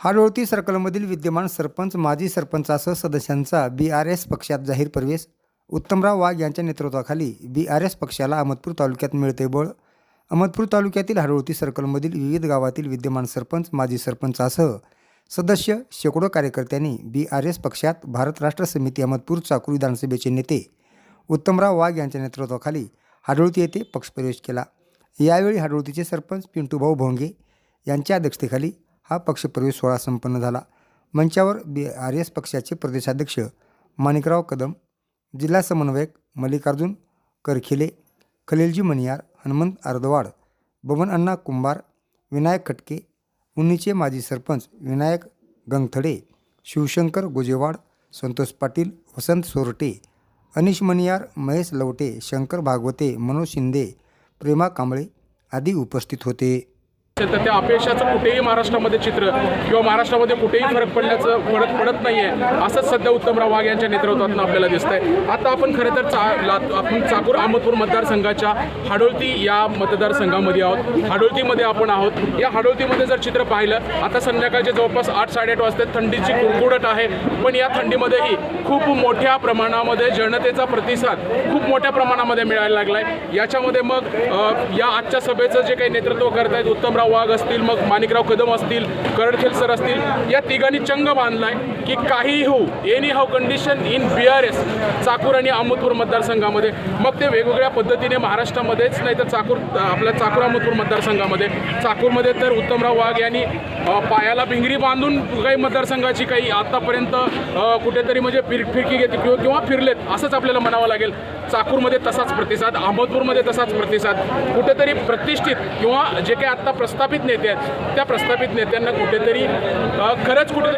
हाडोळती सर्कलमधील विद्यमान सरपंच माजी सरपंचासह सदस्यांचा बी आर एस पक्षात जाहीर प्रवेश. उत्तमराव वाघ यांच्या नेतृत्वाखाली बी आर एस पक्षाला अहमदपूर तालुक्यात मिळते बळ. अहमदपूर तालुक्यातील हाडोळती सर्कलमधील विविध गावातील विद्यमान सरपंच माजी सरपंचासह सदस्य शेकडो कार्यकर्त्यांनी बी आर एस पक्षात भारत राष्ट्र समिती अहमदपूर चाकूर विधानसभेचे नेते. उत्तमराव वाघ यांच्या नेतृत्वाखाली हाडोळती येथे पक्षप्रवेश केला. यावेळी हाडोळतीचे सरपंच पिंटूभाऊ भोंगे यांच्या अध्यक्षतेखाली हा पक्षप्रवेश सोहळा संपन्न झाला. मंचावर बी आर एस पक्षाचे प्रदेशाध्यक्ष माणिकराव कदम जिल्हा समन्वयक मल्लिकार्जुन करखिले खलीलजी मनियार हनुमंत आर्दवाड बबन अण्णा कुंभार विनायक खटके उन्नीचे माजी सरपंच विनायक गंगथडे शिवशंकर गोजेवाड संतोष पाटील वसंत सोरटे अनिश मनियार महेश लवटे शंकर भागवते मनोज शिंदे प्रेमा कांबळे आदी उपस्थित होते. तर त्या अपयशाचं कुठेही महाराष्ट्रामध्ये चित्र किंवा महाराष्ट्रामध्ये कुठेही फरक पडण्याचं पडत पडत नाही आहे असंच सध्या उत्तमराव वाघ यांच्या नेतृत्वातून आपल्याला दिसत आहे आता आपण खरं तर चा आपण चाकूर अहमदपूर मतदारसंघाच्या हाडोळती या मतदारसंघामध्ये आहोत. हाडोळतीमध्ये आपण आहोत. या हाडोळतीमध्ये जर चित्र पाहिलं आता संध्याकाळचे जवळपास आठ साडेआठ वाजता थंडीची कुडकुडट आहे. पण या थंडीमध्येही खूप मोठ्या प्रमाणामध्ये जनतेचा प्रतिसाद खूप मोठ्या प्रमाणामध्ये मिळायला लागला आहे याच्यामध्ये मग या आजच्या सभेचं जे काही नेतृत्व करत आहेत उत्तमराव वाघ असतील मग माणिकराव कदम असतील करडखेल सर असतील या तिघांनी चंग बांधलाय की काहीही होऊ anyhow condition in B R S Chakur आणि अहमदपूर मतदारसंघामध्ये. मग ते वेगवेगळ्या पद्धतीने महाराष्ट्रामध्येच नाही तर चाकूर आपल्या चाकूर अहमदपूर मतदारसंघामध्ये. चाकूरमध्ये तर उत्तमराव वाघ यांनी पायाला भिंगरी बांधून काही मतदारसंघाची काही आतापर्यंत कुठेतरी म्हणजे फिर फिरकी घेतली किंवा किंवा फिरलेत असंच आपल्याला म्हणावं लागेल. चाकूरमध्ये तसाच प्रतिसाद अहमदपूरमध्ये तसाच प्रतिसाद. कुठेतरी प्रतिष्ठित किंवा जे काही आत्ता प्रस्थापित नेते आहेत त्या प्रस्थापित नेत्यांना कुठेतरी खरंच कुठेतरी